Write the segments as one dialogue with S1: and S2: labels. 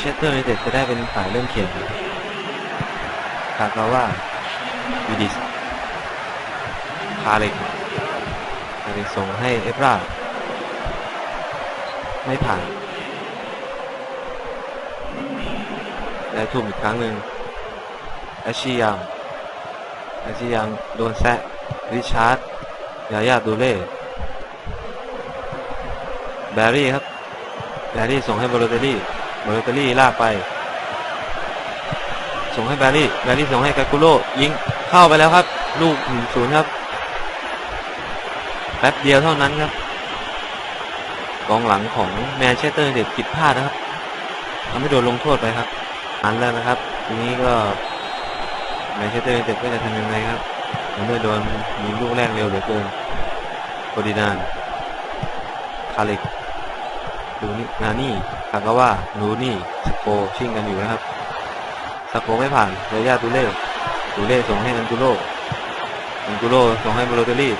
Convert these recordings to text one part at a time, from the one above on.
S1: เชสเตอร์ยูไนเต็ดจะได้เป็นฝ่ายเริ่มเขียนคากาว่าวิดิสคาเล็กคาเล็กส่งให้เอฟราไม่ผ่าน และทุ่มอีกครั้งหนึ่งแอชชียังแอชชียังโดนแซะริชาร์ดยายาดูเล่แบร์รี่ครับแบร์รี่ส่งให้บอลเตอ รี่บอลเตอรี่ลากไป ส่งให้แบร์รี่แบร์รี่ส่งให้กากุโร่ยิงเข้าไปแล้วครับ ลูกหนึ่งศูนย์ครับ แป๊บเดียวเท่านั้นครับ กองหลังของแมนเชสเตอร์เด็ดผิดพลาดนะครับทำให้โดนลงโทษไปครับอันแล้วนะครับ ทีนี้ก็แมนเชสเตอร์เด็ดก็จะทำยังไงครับเมื่อโดนมีลูกแรกเร็วเหลือเกินโคดินานคาเล็กดูนี่นานี่ คากาว่านูนี่สโกชิ่งกันอยู่นะครับสโกไม่ผ่านเรย่าตูเล่ตูเล่ส่งให้อันกุโรอันกุโรส่งให้บโรเตอรี่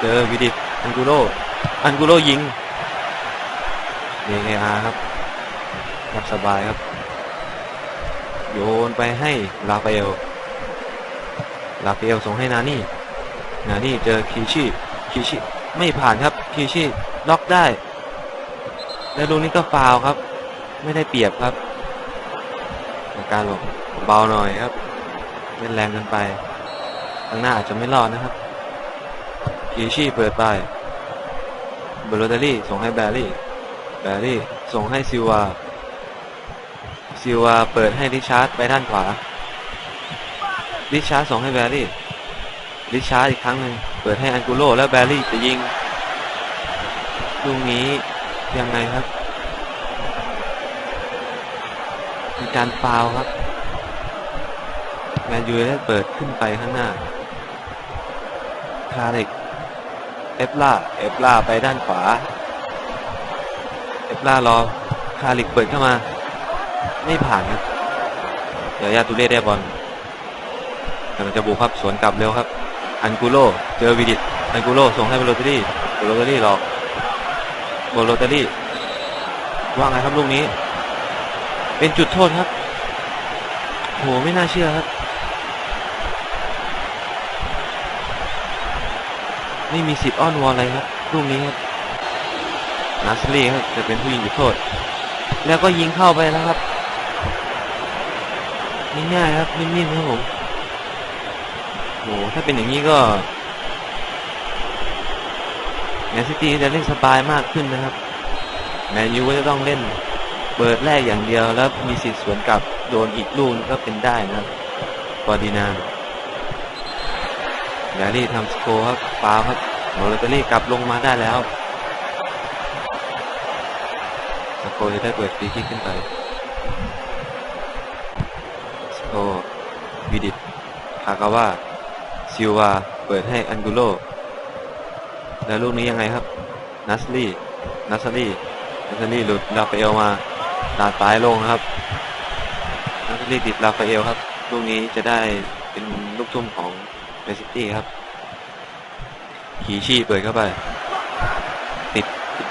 S1: เจอวิดิตอันกุโรอันกุโรยิงเออาครับรับสบายครับ โยนไปให้ลาฟเอลลาฟเอลส่งให้นานี่นานี่เจอคีชิคีชิไม่ผ่านครับคีชิล็อกได้ แล้วลูกนี้ก็ฟาวครับ ไม่ได้เปรียบครับอาการบอกเบาหน่อยครับเล่นแรงเกินไปข้างหน้าอาจจะไม่รอดนะครับคีชี่เปิดไปเบโรเตอรี่ส่งให้แบรี่ แบรี่ส่งให้ซิวา ซิวาเปิดให้ริชาร์ดไปด้านขวา ริชาร์ดส่งให้แบรี่ ริชาร์ดอีกครั้งหนึ่งเปิดให้อันกุโรแล้วแบรี่จะยิงลูกนี้ ยังไงครับ มีการฟาวครับ แมนยูได้เปิดขึ้นไปข้างหน้า คาเล็กเอฟล่า เอฟล่าไปด้านขวา เอฟล่ารอ คาเล็กเปิดเข้ามา ไม่ผ่านครับ เดี๋ยวยาตูเล่ได้บอลกำลังจะบุกครับ สวนกลับเร็วครับ อันกุโรเจอวิดิต อันกุโรส่งให้บอลโรตอรี่บอลโรตอรี่หลอก โบโลเตอรี่ว่าไงครับลูกนี้ เป็นจุดโทษครับ โหไม่น่าเชื่อครับไม่มีสิทธิ์อ้อนวอนอะไรครับลูกนี้ครับนาสลีครับจะเป็นผู้ยิงจุดโทษ แล้วก็ยิงเข้าไปแล้วครับง่ายๆครับนิ่มๆครับผมโหถ้าเป็นอย่างนี้ก็ แมนซิตี้จะเล่นสบายมากขึ้นนะครับ แมนยูก็จะต้องเล่นเปิดแรกอย่างเดียวแล้วมีสิทธิ์สวนกลับโดนอีกลูกนึงก็เป็นได้นะครับอร์ดินานแบรี่ทำสโกร์ครับฟาวครับโมเลตอรี่กลับลงมาได้แล้วสโกร์จะได้เปิดฟรีคิกขึ้นไปสโกร์วิดิตคากาว่าซิวาเปิดให้อันกุโร แล้วลูกนี้ยังไงครับนัสลี่นัสลี่นัสลี่หลุดลาฟาเอลมาดาดปลายลงครับนัสลี่ติดลาฟาเอลครับ ลูกนี้จะได้เป็นลูกทุ่มของเมซิตี้ครับขีชี่เปิดเข้าไปติดติด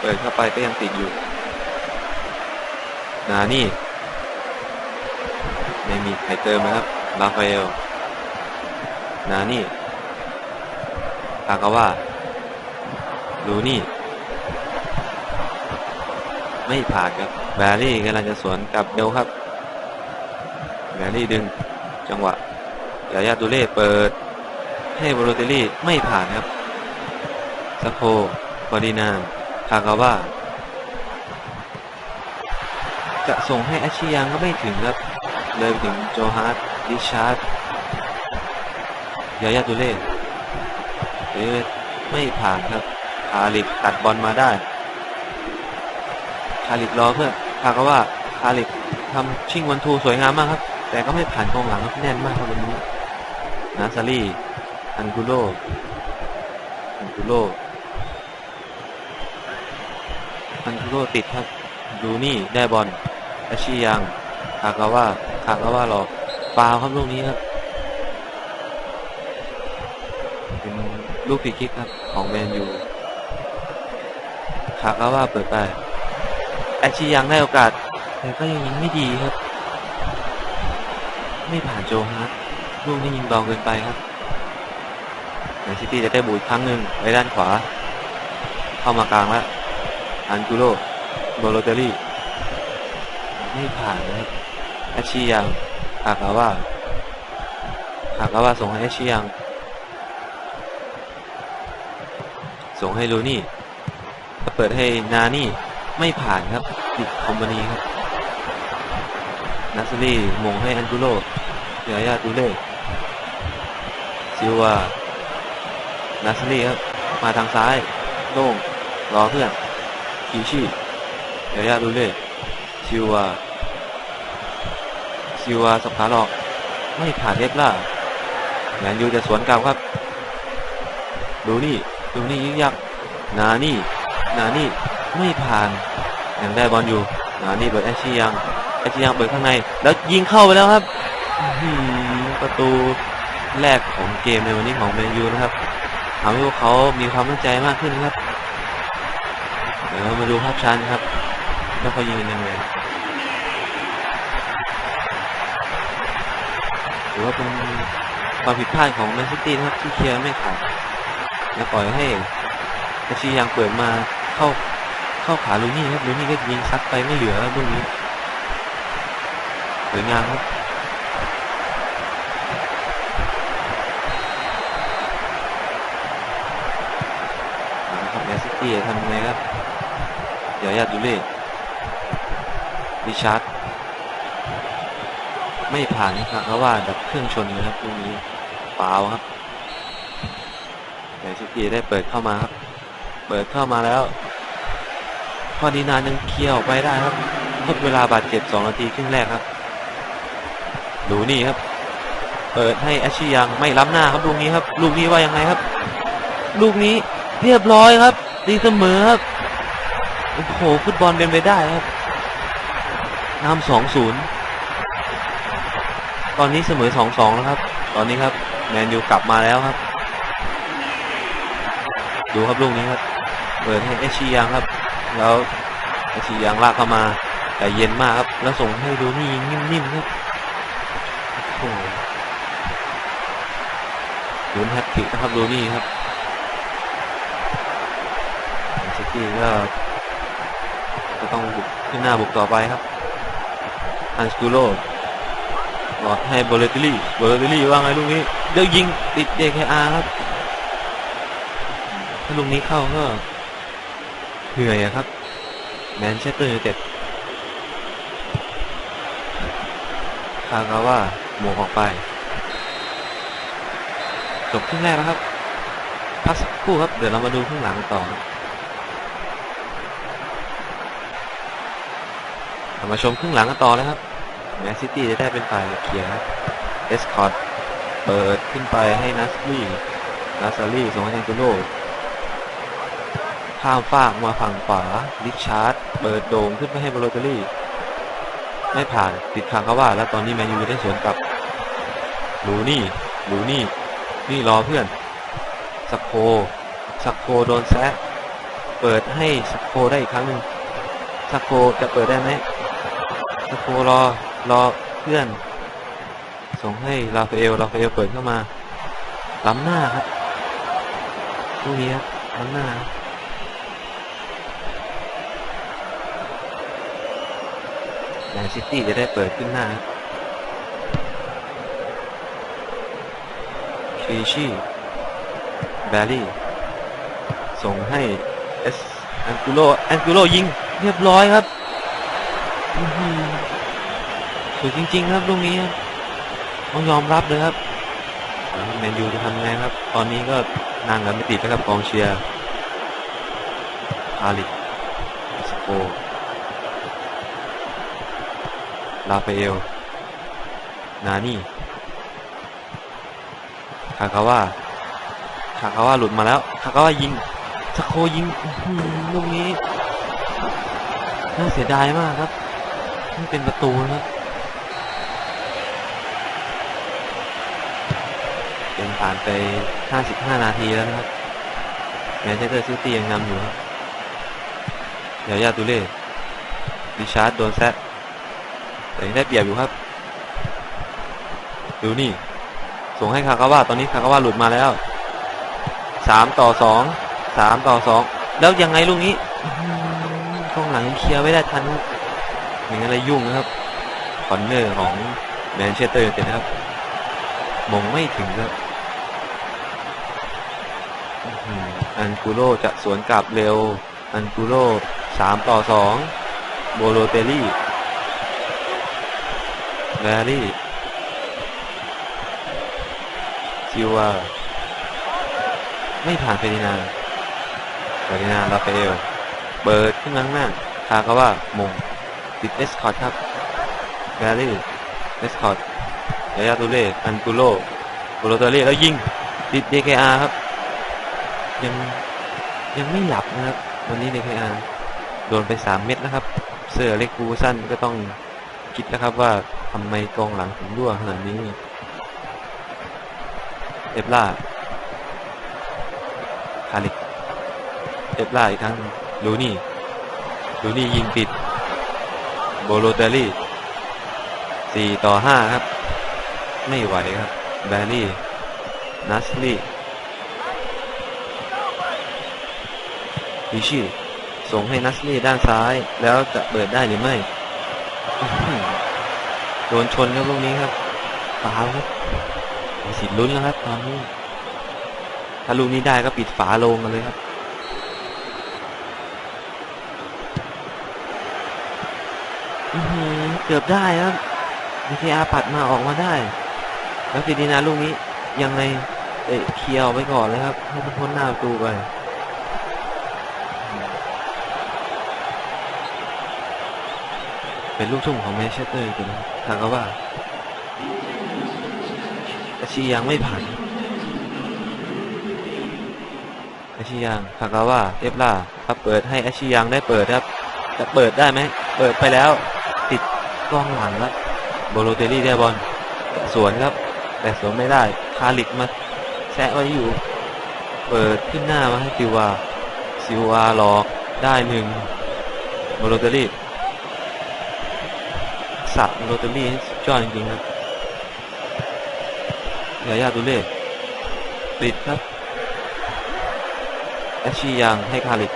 S1: เปิดเข้าไปก็ยังติดอยู่นานี่ ไม่มีใครเติมนะครับลาฟาเอล นานี่คากาว่าลูนี่ ไม่ผ่านครับแบรี่กำลังจะสวนกลับเร็วครับแบรี่ดึงจังหวะยายาตูเล่เปิด ให้บโรเตลี่ไม่ผ่านครับสโคฟอดินานคากาว่าจะส่งให้อาชิยังก็ไม่ถึงครับ เลยถึงโจฮาร์ดดิชาร์ด ยายาตูเล่เอ๊ะไม่ผ่านครับคาลิกตัดบอลมาได้คาลิกรอเพื่อคากาว่าคาลิกทำชิงวันทูสวยงามมากครับ แต่ก็ไม่ผ่านกองหลังครับแน่นมากครับวันนี้นาซารีอันกุโรอันกุโรอันกุโรติดครับดูนี่ได้บอลอาชิยังคากาว่าคากาว่ารอฟาวครับลูกนี้ครับ ลูกฟรีคิกครับ ของแมนยูคคากาว่าเปิดไปแอชชิยังได้โอกาส แต่ก็ยังยิงไม่ดีครับ ไม่ผ่านโจฮาร์ดลูกนี้ยิงเบาเกินไปครับแมนซิตี้จะได้บูอีกครั้งหนึ่งไปด้านขวา เข้ามากลางแล้วอันกุโรโบโลเตอรี่ ไม่ผ่านนะครับแอชชิยังคากาว่าคากาว่าส่งให้แอชชิยัง ส่งให้ลูนี่เปิดให้นานี่ไม่ผ่านครับติดคอมพานีครับนัสซี่มงให้อันกุโรเดียยาตูเล่ซิลวานัสซี่ครับมาทางซ้ายโล่งรอเพื่อนคีชีเดียยาตูเล่ซิลวาซิลวาสบขาหลอก ไม่ผ่านเอฟล่าแมนยูจะสวนกลับครับ ดูนี่ ดูนี่ยึกยักนานี่ นานี่ไม่ผ่านยังได้บอลอยู่นานี่เปิดแอชชียังแอชชียังเปิดข้างใน แล้วยิงเข้าไปแล้วครับประตูแรกของเกมในวันนี้ของแมนยูนะครับทำให้พวกเขามีความมั่นใจมากขึ้นครับ เดี๋ยวมาดูภาพชันครับว่าเขายิงกันยังไงถือว่าเป็นความผิดพลาดของแมนซิตี้นะครับที่เคลียร์ไม่ขาด และปล่อยให้แอชชี่ยังเปิดมาเข้าเข้าขาลูนี่ครับลูนี่ก็ยิงซัดไปไม่เหลือครับลูกนี้สวยงามครับครับแมนซิตี้ทำยังไงครับ เดี๋ยวยาดูเล่ดิชาร์ดไม่ผ่านนะครับเพราะว่าดับเครื่องชนนะครับลูกนี้เปล่าครับ แมนซิตี้ได้เปิดเข้ามาครับ เปิดเข้ามาแล้วพอดีนานยังเคลียร์ออกไปได้ครับทดเวลาบาดเจ็บ2นาทีครึ่งแรกครับ ดูนี่ครับ เปิดให้แอชชิยังไม่ล้ำหน้าครับลูกนี้ครับ ลูกนี้ว่ายังไงครับ ลูกนี้เรียบร้อยครับตีเสมอครับโอ้โหฟุตบอลเป็นไปได้ครับนำสองศูนย์ตอนนี้เสมอสองสองแล้วครับ ตอนนี้ครับแมนยูกลับมาแล้วครับ ดูครับลูกนี้ครับเปิดให้เอชชียังครับ แล้วเอชชียังลากเข้ามาแต่เย็นมากครับ แล้วส่งให้ดูนี่ยิงนิ่มๆครับโอ้โหลุ้นแฮตทริกนะครับดูนี่ครับซิตี้ก็ก็ต้องบุกขึ้นหน้าบุกต่อไปครับอันสกูโรหลอดให้โบเลติลี่โบเลติลี่ว่าไงลูกนี้เดี๋ยวยิงติดเ k อาครับ ถ้าลูกนี้เข้าก็เหนื่อยครับ แมนเชสเตอร์ยูไนเต็ดคากาว่าหมวกออกไป จบครึ่งแรกแล้วครับ พักสักครู่ครับ เดี๋ยวเรามาดูครึ่งหลังต่อเรามาชมครึ่งหลังกันต่อเลยครับ แมนซิตี้จะได้เป็นฝ่ายเคลียครับเอสคอร์ดเปิดขึ้นไปให้นัสลี่นัสลี่ส่งให้แทนกุโร ข้ามฟากมาฝั่งขวาลิชาร์ดเปิดโด่งขึ้นไปให้บรโลเตอรี่ ไม่ผ่านติดคางเขาว่า แล้วตอนนี้แมนยูได้สวนกลับลูนี่ลูนี่นี่รอเพื่อนสักโคสักโคโดนแซะเปิดให้สักโคได้อีกครั้งหนึ่งสักโคจะเปิดได้ไหมสักโครอรอเพื่อน ส่งให้ราฟเอลราฟเอลเปิดเข้ามาล้ำหน้าครับลูกนี้ครับล้ำหน้า แม นซิตี้จะได้เปิดขึ้นหน้าคีชีแบลลี่ ส่งให้เอสแอนกูโลแอนกูโลยิง เรียบร้อยครับสวยจริง ๆ ครับตรงนี้ต้องยอมรับเลยครับแมนยูจะทำไงครับ ตอนนี้ก็นั่งกันไม่ติดแล้วครับกองเชียร์พาลิสโก ลาเฟเอล นานี่คาคาว่าคาคาว่าหลุดมาแล้วคาคาว่ายิงสโคยิงลูกนี้น่าเสียดายมากครับนี่เป็นประตูนะครับเป็นผ่านไป 55 นาทีแล้วนะครับแมนเชสเตอร์ซิตี้ยังนำอยู่ครับยายาตูเล่ดิชาร์ดโดนแซะ แต่ยังได้เปรียบอยู่ครับดูนี่ ส่งให้คากาวะตอนนี้คากาวะหลุดมาแล้วสามต่อสองสามต่อสองแล้วยังไงลูกนี้กองหลังเคลียร์ไว้ได้ทันอย่างนั้นเลยยุ่งนะครับคอนเนอร์ของแมนเชสเตอร์ยูไนเต็ดนะครับมงไม่ถึงครับอันกูโรจะสวนกลับเร็ว อันกูโรสามต่อสองโบโลเตลี่ ลี่แบรี่ซิวาไม่ผ่านเฟรดินาเฟรดินานด์ราฟาเอล เบิร์ดขึ้นมาข้างหน้าคาก็ว่ามงติดเอสคอร์ตครับแบรี่เอสคอร์ตยายาตูเล่อันกุโลโบโลตลลี่แล้วยิงติด DKR ครับ ยังยังไม่หลับนะครับ วันนี้ DKR โดนไปสามเม็ดนะครับ เสื้อเล็กกูสั้นก็ต้องคิดนะครับว่า ทำไมกองหลังถึงรั่วขนาดนี้ เอฟล่าคาลิกเอฟล่าอีกครั้งลูนี่ลูนี่ยิงปิด โบโลเตอรี่สี่ต่อห้าครับ ไม่ไหวครับ แบรี่ นัสลี่ดิชี่ส่งให้นัสลี่ด้านซ้ายแล้วจะเปิดได้หรือไม่ โดนชนครับลูกนี้ครับฟาวครับมีสิทธิ์ลุ้นแล้วครับตอนนี้ ถ้าลูกนี้ได้ก็ปิดฝาโลงกันเลยครับอือหือเกือบได้ครับดีเอาปัดมาออกมาได้ แล้วฟิดีนาลูกนี้ยังไงเตะเคลียร์ออกไปก่อนเลยครับ ให้มันพ้นหน้าประตูไป เป็นลูกทุ่งของแมนเชสเตอร์ยูไนเต็ดนะครับทางก็ว่าอาชียังไม่ผ่านอาชียังทางก็ว่าเอฟล่าครับเปิดให้อาชียังได้เปิดครับจะเปิดได้ไหมเปิดไปแล้ว ติดกล้องหลังครับโบโลเตลี่ได้บอลสวนครับ แต่สวนไม่ได้คาลิกมาแซะไว้อยู่ เปิดขึ้นหน้ามาให้ซิวาซิวาหลอกได้หนึ่งโบโลเตล ลี่สับโรตารี่ให้สุดยอดจริงๆครับยายาตุเล่ติดครับแอชชียังให้คาลิก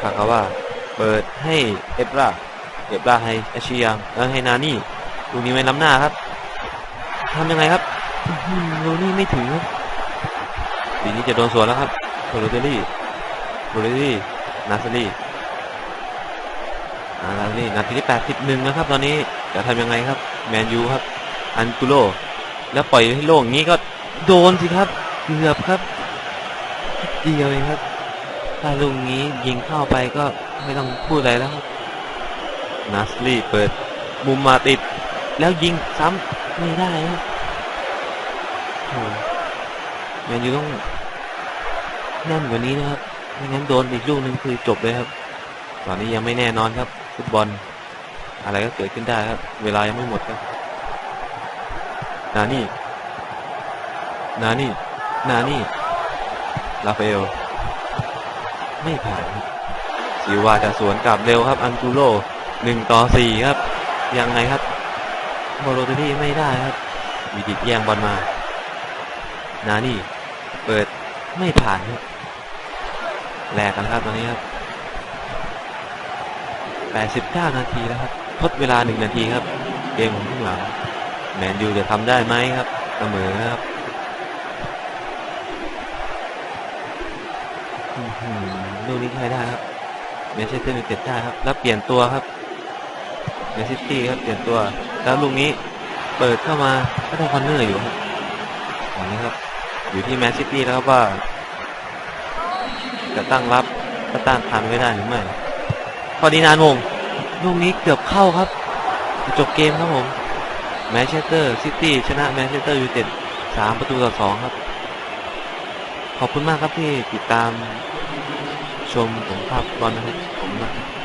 S1: คาคาว่าเปิดให้เอฟราเอฟราให้แอชชียังแล้วให้นานี่ลูกนี้ไม่ล้ำหน้าครับทำยังไงครับลูนี้ไม่ถึงครับทีนี้จะโดนสวนแล้วครับโรตารี่โรตารี่นาซารี่ อ่าแล้วนี่นาทีที่81นะครับ ตอนนี้จะทำยังไงครับ แมนยูครับ อันกุโล แล้วปล่อยให้โล่งงนี้ก็โดนสิครับเกือบครับดเดียวเองครับ ถ้าลูกนี้ยิงเข้าไปก็ไม่ต้องพูดอะไรแล้วครับนัสลี่เปิดมุมมาติด แล้วยิงซ้ำไม่ได้ครับโอ้แมนยูต้องแน่นกว่านี้นะครับไม่งั้นโดนอีกลูกหนึงคือจบเลยครับ ตอนนี้ยังไม่แน่นอนครับ ฟุตบอล อะไรก็เกิดขึ้นได้ครับ เวลายังไม่หมดครับ นานี่ นานี่ นานี่ลาฟาเอล ไม่ผ่านซิวาจะสวนกลับเร็วครับ อันกูโรหนึ่งต่อสี่ครับ ยังไงครับโบโลเตอรี่ไม่ได้ครับวีดิตแย่งบอลมา นานี่ เปิดไม่ผ่านครับแลกกันครับตอนนี้ครับ 89 นาทีแล้วครับทดเวลา 1 นาทีครับ เกมของข้างหลัง แมนยูจะทำได้ไหมครับเสมอครับลูกนี้ใช้ได้ครับแมนเชสเตอร์ยูไนเต็ดได้ครับ แล้วเปลี่ยนตัวครับแมนซิตี้ครับเปลี่ยนตัว แล้วลูกนี้เปิดเข้ามาก็ได้คอนเนอร์อยู่ครับตอนนี้ครับ อยู่ที่แมนซิตี้แล้วครับว่าจะตั้งรับก็ต้านทานไว้ได้หรือไม่ พอดีนานวงลูกนี้เกือบเข้าครับ จบเกมครับผม แมนเชสเตอร์ซิตี้ชนะแมนเชสเตอร์ยูไนเต็ดสามประตูต่อสองครับ ขอบคุณมากครับที่ติดตามชมผมภาพบอลนะครับผมนะครับ